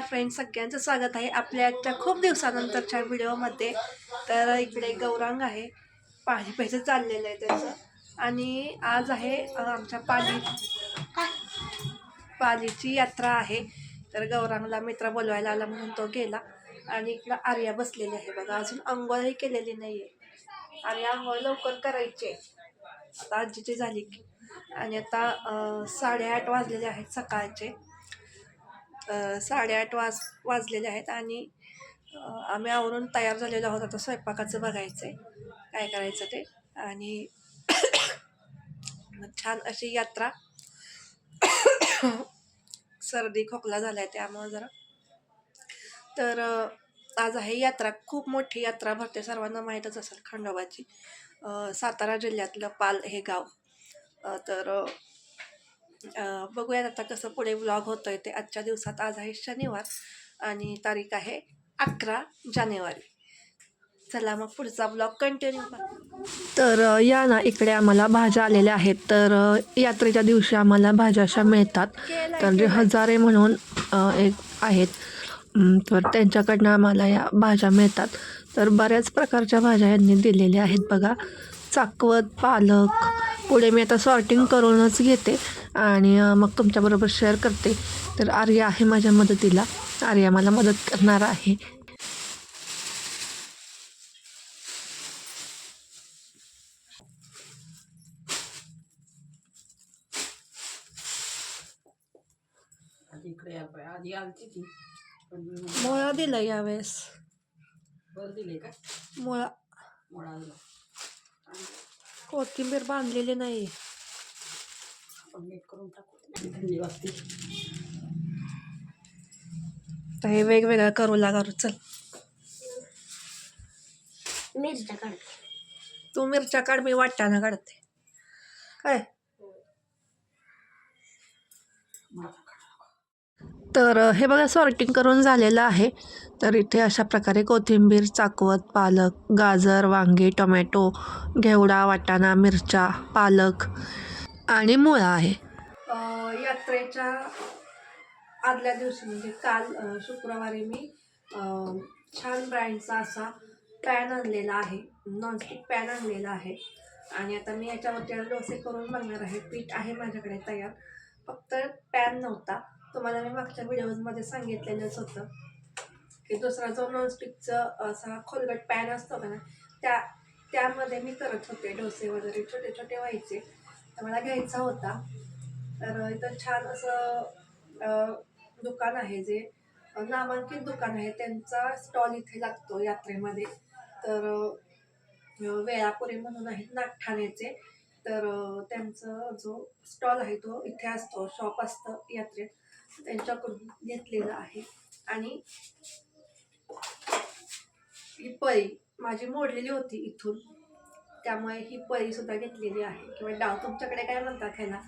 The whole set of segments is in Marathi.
नमस्कार फ्रेंड्स सगळ्यांचं स्वागत आहे आपल्या आजच्या खूप दिवसानंतरच्या व्हिडिओमध्ये. तर इकडे गौरांग आहे. पाणी पैसे चाललेलं आहे त्याचं. आणि आज आहे आमच्या पाली पालीची यात्रा आहे. तर गौरांगला मित्र बोलवायला आला म्हणून तो गेला. आणि इकडं आर्या बसलेली आहे बघा. अजून अंघोळही केलेली नाही आहे आर्या अंघोळ लवकर करायची आहे. आता आजीची झाली की. आणि आता साडेआठ वाजलेले आहेत सकाळचे. साडेआठ वाज वाजलेले आहेत आणि आम्ही आवरून तयार झालेलो आहोत आता स्वयंपाकाचं बघायचं आहे काय करायचं ते. आणि छान अशी यात्रा सर्दी खोकला झाला आहे त्यामुळं जरा. तर आज आहे यात्रा खूप मोठी यात्रा भरते सर्वांना माहीतच असेल खंडोबाची. सातारा जिल्ह्यातलं पाल हे गाव. तर बघूयात आता कसं पुढे व्लॉग होतोय ते आजच्या दिवसात. आज आहे शनिवार आणि तारीख आहे अकरा जानेवारी. चला मग पुढचा ब्लॉग कंटिन्यू तर या ना इकडे आम्हाला भाज्या आलेल्या आहेत. तर यात्रेच्या दिवशी आम्हाला भाज्या अशा मिळतात. तर जे हजारे म्हणून एक आहेत. तर त्यांच्याकडनं आम्हाला या भाज्या मिळतात. तर बऱ्याच प्रकारच्या भाज्या यांनी दिलेल्या आहेत बघा. चाकवत पालक. पुढे मी आता सॉर्टिंग करूनच घेते. आणि मग तुमच्याबरोबर शेअर करते. तर आर्या आहे माझ्या मदतीला. आर्या मला मदत करणार आहे. मुळा दिला यावेळेस. वर दिले का? मुळा. कोथिंबीर बांधलेली नाही आपण मीठ करून टाकू थंडी वाजते तर हे वेगवेगळं करू लागा चल. मिरच्या काढ. तू मिरच्या काढ मी वाटाणा काढते. काय? तर हे बघा सॉर्टिंग करून झालेलं आहे. तर इथे अशा प्रकारे कोथिंबीर चाकवत पालक गाजर वांगी टोमॅटो घेवडा वाटाणा मिरच्या पालक आणि मुळा आहे. यात्रेच्या आदल्या दिवशी म्हणजे काल शुक्रवारी मी छान ब्रँडचा असा पॅन आणलेला आहे. नॉनस्टिक पॅन आणलेला आहे. आणि आता मी याच्यावरती डोसे करून बघणार आहे. पीठ आहे माझ्याकडे तयार. फक्त पॅन नव्हता. तुम्हाला मी मागच्या व्हिडिओजमध्ये सांगितलेलंच होतं की दुसरा जो नॉनस्टिकचं असा खोलगट पॅन असतो का ना त्या त्यामध्ये मी करत होते डोसे वगैरे. छोटे छोटे व्हायचे. तर मला घ्यायचा होता. तर इथं छान असं दुकान आहे जे नामांकित दुकान आहे. त्यांचा स्टॉल इथे लागतो यात्रेमध्ये. तर वेळापुरी म्हणून आहेत नागठाण्याचे. तर त्यांचं जो स्टॉल आहे तो इथे असतो शॉप असतं यात्रेत. त्यांच्याकडून घेतलेलं आहे. आणि ही पळी माझी मोडलेली होती इथून. त्यामुळे ही पळीसुद्धा घेतलेली आहे. किंवा डाव तुमच्याकडे काय म्हणतात ह्याला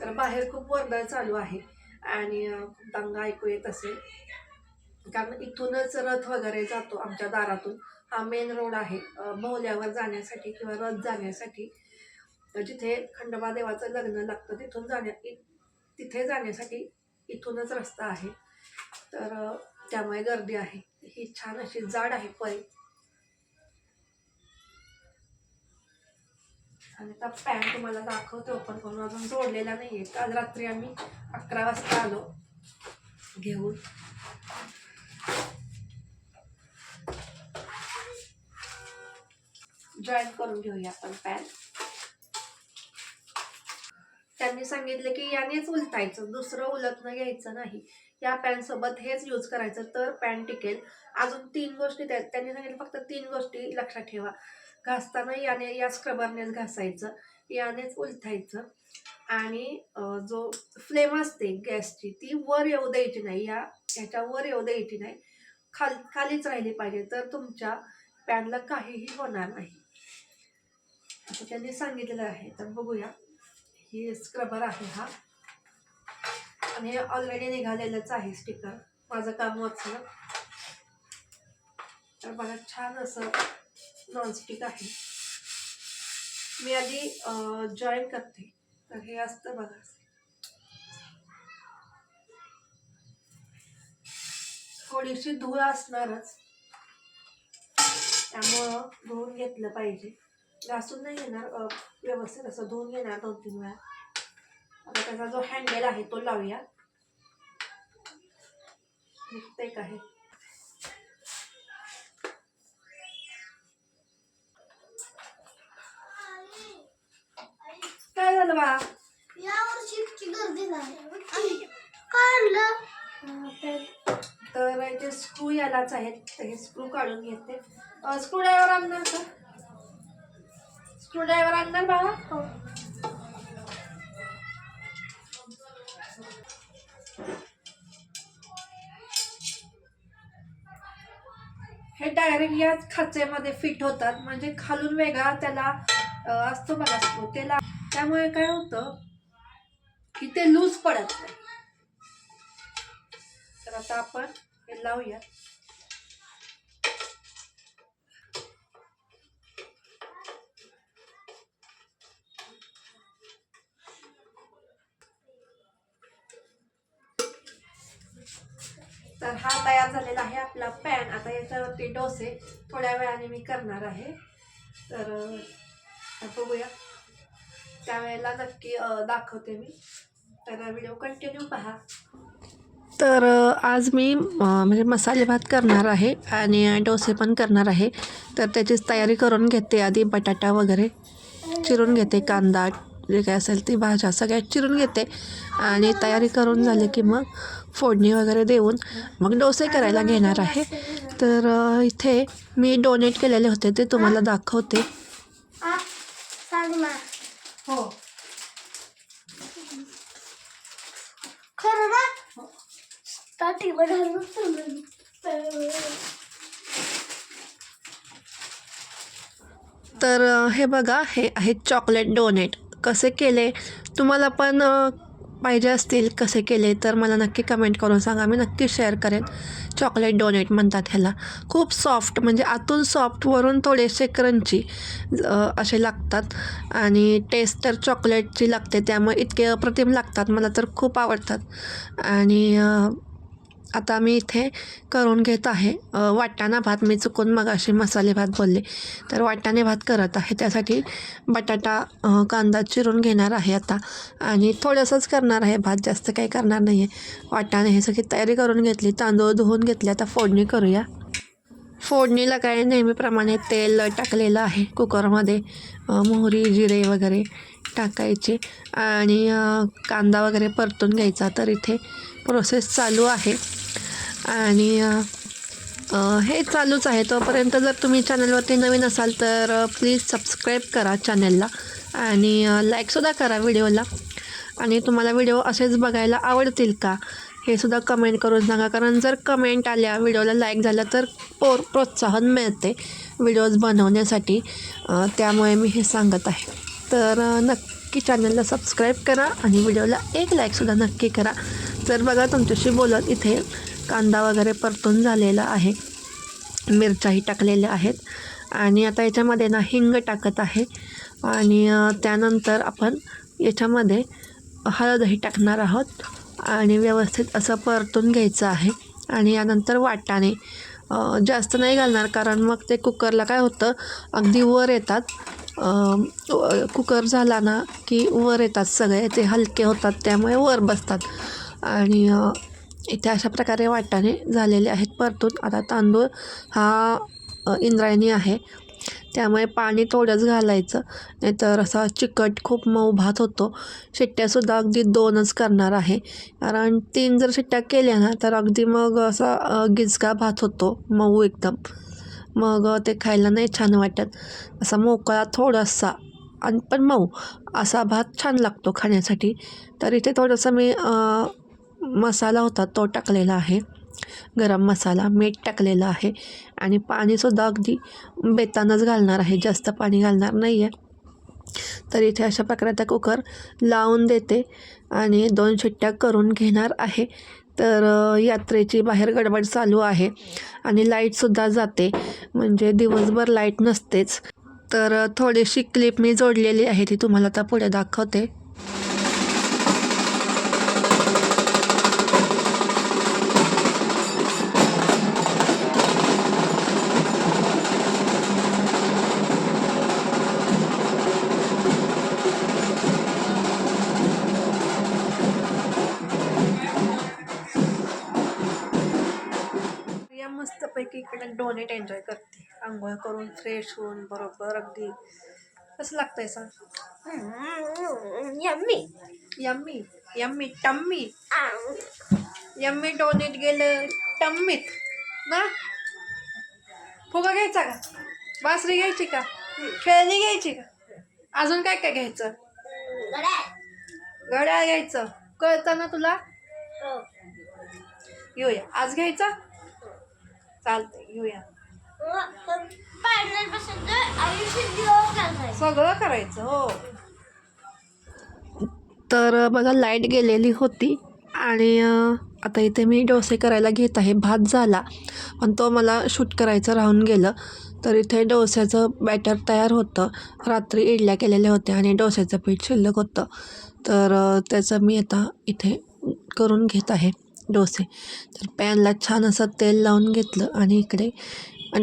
तर बाहेर खूप वर्दळ चालू आहे. आणि खूप दंगा ऐकू येत असेल. कारण इथूनच रथ वगैरे जातो आमच्या दारातून. हा मेन रोड आहे. मोहल्यावर जाण्यासाठी किंवा रथ जाण्यासाठी. जिथे खंडोबा देवाचं लग्न लागतं तिथून जाण्या तिथे जाण्यासाठी इथूनच रस्ता आहे. तर त्यामुळे गर्दी आहे. ही छान अशी जाड आहे पळी आणि आता पॅन तुम्हाला दाखवते ओपन करून. अजून जोडलेला नाही आहे काल रात्री आम्ही अकरा वाजता आलो घेऊन. जॉईन करून घेऊया आपण पॅन त्यांनी सांगितलं की यानेच उलटायचं. दुसरं उलटणं घ्यायचं नाही. या पॅनसोबत हेच यूज करायचं. तर पॅन टिकेल. अजून तीन गोष्टी त्या त्यांनी सांगितलं फक्त तीन गोष्टी लक्षात ठेवा. घासताना याने या स्क्रबरनेच घासायचं यानेच उलथायचं. आणि जो फ्लेम असते गॅसची ती वर येऊ द्यायची नाही. या ह्याच्या वर येऊ द्यायची नाही. खाल खालीच राहिली पाहिजे तर तुमच्या पॅनला काहीही होणार नाही. असं त्यांनी सांगितलेलं आहे तर बघूया. ही स्क्रबर आहे हा. आणि ऑलरेडी निघालेलंच आहे स्टिकर माझं काम वाचलं. तर बघा छान असं नॉनस्टिक आहे. मी आधी जॉईन करते. तर हे असतं बघा. थोडीशी धूळ असणारच. त्यामुळं धुवून घेतलं पाहिजे. घासून नाही घेणार व्यवस्थित असं धुवून घेणार दोन तीन वेळा. आता त्याचा जो हँडल आहे तो लावूया. निघते आहे. हे काय झालं बा यावर्षी इतकी गर्दी काय आणलं तर याचे स्क्रू यालाच आहेत. तर हे स्क्रू काढून घेते. स्क्रू ड्रायव्हर आणणार का? स्क्रू ड्रायव्हर आणणार बाळा? हो. हे डायरेक्ट याच खाचेमध्ये फिट होतात. म्हणजे खालून वेगळा त्याला असतो बघा स्क्रू त्याला त्यामुळे काय होतं की ते लूज पडत नाही. तर आता आपण हे लावूया. तर हा तयार झालेला आहे आपला पॅन आता याच्यावरती डोसे थोड्या वेळाने मी करणार आहे. तर बघूया. त्यावेळेला नक्की दाखवते मी. तर व्हिडिओ कंटिन्यू पहा. तर आज मी म्हणजे मसाले भात करणार आहे आणि डोसे पण करणार आहे. तर त्याचीच तयारी करून घेते आधी बटाटा वगैरे चिरून घेते कांदा जे काय असेल ती भाज्या सगळ्या चिरून घेते. आणि तयारी करून झाली की मग फोडणी वगैरे देऊन मग डोसे करायला घेणार आहे. तर इथे मी डोनेट केलेले होते ते तुम्हाला दाखवते. हो. खरं ना? तर हे बघा हे आहे चॉकलेट डोनेट कसे केले? तुम्हाला पण पाहिजे असतील कसे केले तर मला नक्की कमेंट करून सांगा. मी नक्की शेअर करेन. चॉकलेट डोनेट म्हणतात ह्याला. खूप सॉफ्ट म्हणजे आतून सॉफ्टवरून थोडेसे क्रंची असे लागतात. आणि टेस्ट तर चॉकलेटची लागते त्यामुळे इतके अप्रतिम लागतात मला तर खूप आवडतात. आणि आता मी इथे करून घेत आहे. वाटाणा भात. मी चुकून मग असे मसाले भात बोलले. तर वाटाणे भात करत आहे. त्यासाठी बटाटा कांदा चिरून घेणार आहे आता. आणि थोडंसंच करणार आहे भात. जास्त काही करणार नाही आहे वाटाणे हे सगळी तयारी करून घेतली. तांदूळ धुवून घेतले. आता फोडणी करूया. फोडणीला काय नेहमीप्रमाणे तेल टाकलेलं आहे. कुकरमध्ये मोहरी जिरे वगैरे टाकायचे. आणि कांदा वगैरे परतून घ्यायचा. तर इथे प्रोसेस चालू आहे. आणि हे चालूच आहे. तोपर्यंत जर तुम्ही चॅनलवरती नवीन असाल तर प्लीज सबस्क्राईब करा चॅनलला आणि लाईकसुद्धा करा व्हिडिओला. आणि तुम्हाला व्हिडिओ असेच बघायला आवडतील का? हे सुद्धा कमेंट करून सांगा. कारण जर कमेंट आल्या व्हिडिओला लाईक झालं तर पोर प्रोत्साहन मिळते व्हिडिओज बनवण्यासाठी. त्यामुळे मी हे सांगत आहे. तर नक्की चॅनलला सबस्क्राईब करा आणि व्हिडिओला एक लाईकसुद्धा नक्की करा. तर बघा तुमच्याशी बोलत इथे कांदा वगैरे परतून झालेला आहे. मिरच्याही टाकलेल्या आहेत. आणि आता याच्यामध्ये ना हिंग टाकत आहे. आणि त्यानंतर आपण याच्यामध्ये हळदही टाकणार आहोत. आणि व्यवस्थित असं परतून घ्यायचं आहे. आणि यानंतर वाटाणे जास्त नाही घालणार कारण मग ते कुकरला काय होतं अगदी वर येतात. कुकर झाला ना की वर येतात सगळे ते हलके होतात त्यामुळे वर बसतात. आणि इथे अशा प्रकारे वाटाणे झालेले आहेत परतून. आता तांदूळ हा इंद्रायणी आहे. त्यामुळे पाणी थोडंच घालायचं. नाहीतर असा चिकट खूप मऊ भात होतो. शिट्ट्यासुद्धा अगदी दोनच करणार आहे. कारण तीन जर शिट्ट्या केल्या ना तर अगदी मग असा गिजका भात होतो. मऊ एकदम. मग ते खायला नाही छान वाटत. असा मोकळा थोडासा आणि पण मऊ असा भात छान लागतो खाण्यासाठी. तर इथे थोडंसं मी मसाला होता तो टाकलेला आहे. गरम मसाला मीठ टाकलेलं आहे. आणि पाणीसुद्धा अगदी बेतानच घालणार आहे. जास्त पाणी घालणार नाही आहे तर इथे अशा प्रकारे त्या कुकर लावून देते आणि दोन शिट्ट्या करून घेणार आहे. तर यात्रेची बाहेर गडबड चालू आहे आणि लाईटसुद्धा जाते. म्हणजे दिवसभर लाइट नसतेच. तर थोडीशी क्लिप मी जोडलेली आहे ती तुम्हाला आता पुढे दाखवते. डोनेट एन्जॉय करते. आंघोळ करून फ्रेश होऊन बरोबर अगदी कसं लागतंय सांग? Yummy. Yummy yummy tummy. Yummy donut गेलं टम्मीत. ना? फुगा घ्यायचा का? बासरी घ्यायची का? खेळणी घ्यायची का? अजून काय काय घ्यायचं? घड्याळ घ्यायचं. कळतं ना तुला? येऊया. आज घ्यायचा? चालतंय. येऊया. सगळं करायचं हो. तर बघा लाइट गेलेली होती आणि आता इथे मी डोसे करायला घेत आहे. भात झाला पण तो मला शूट करायचं राहून गेलं. तर इथे डोस्याचं बॅटर तयार होतं. रात्री इडल्या केलेल्या होत्या आणि डोस्याचं पीठ शिल्लक होतं. तर त्याचं मी आता इथे करून घेत आहे डोसे. तर पॅनला छान असं तेल लावून घेतलं आणि इकडे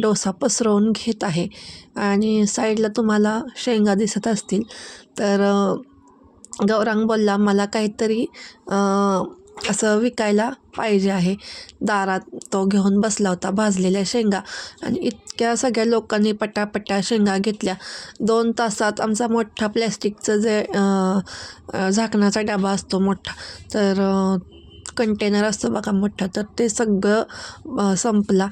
डोसा पसरवून घेत आहे. आणि साईडला तुम्हाला शेंगा दिसत असतील. तर गौरांग बोलला मला काहीतरी असं विकायला पाहिजे आहे. दारात तो घेऊन बसला होता भाजलेल्या शेंगा. आणि इतक्या सगळ्या लोकांनी पटापटा शेंगा घेतल्या. दोन तासात आमचा मोठा प्लॅस्टिकचं जे झाकणाचा डबा असतो मोठा. तर कंटेनर असतो बघा मोठं तर ते सगळं संपला.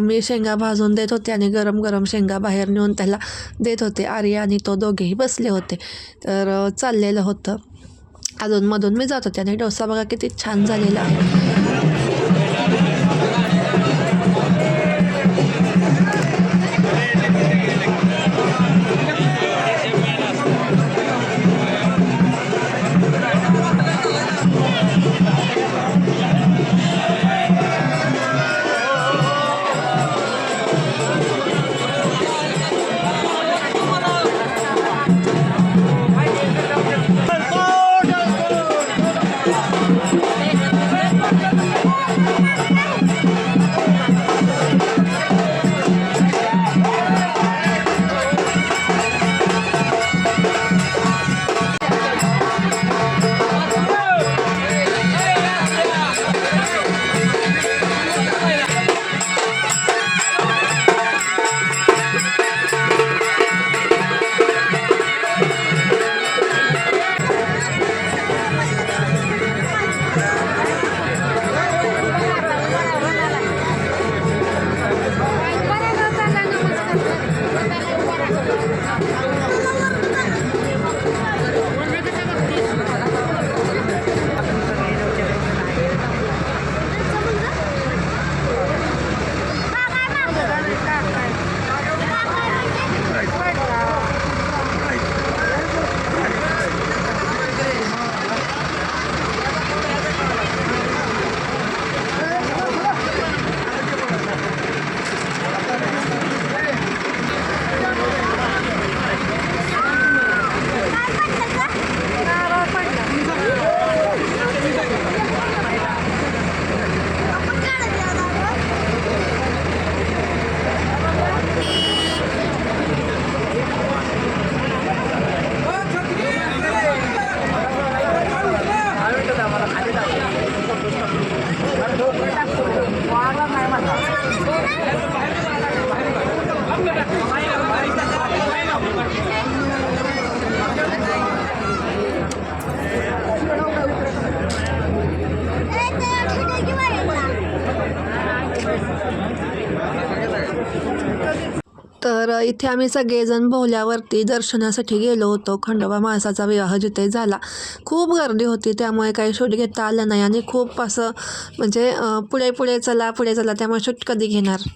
मी शेंगा भाजून देत होते आणि गरम गरम शेंगा बाहेर नेऊन त्याला देत होते. आर्या आणि तो दोघेही बसले होते. तर चाललेलं होतं. अधूनमधून मी जात होते आणि डोसा बघा किती छान झालेला आहे. इथे आम्ही सगळेजण बोहल्यावरती दर्शनासाठी गेलो होतो. खंडोबा माणसाचा विवाह जिथे झाला. खूप गर्दी होती. त्यामुळे काही शूट घेता आलं नाही आणि खूप असं म्हणजे पुढे पुढे चला पुढे चला त्यामुळे शूट कधी घेणार?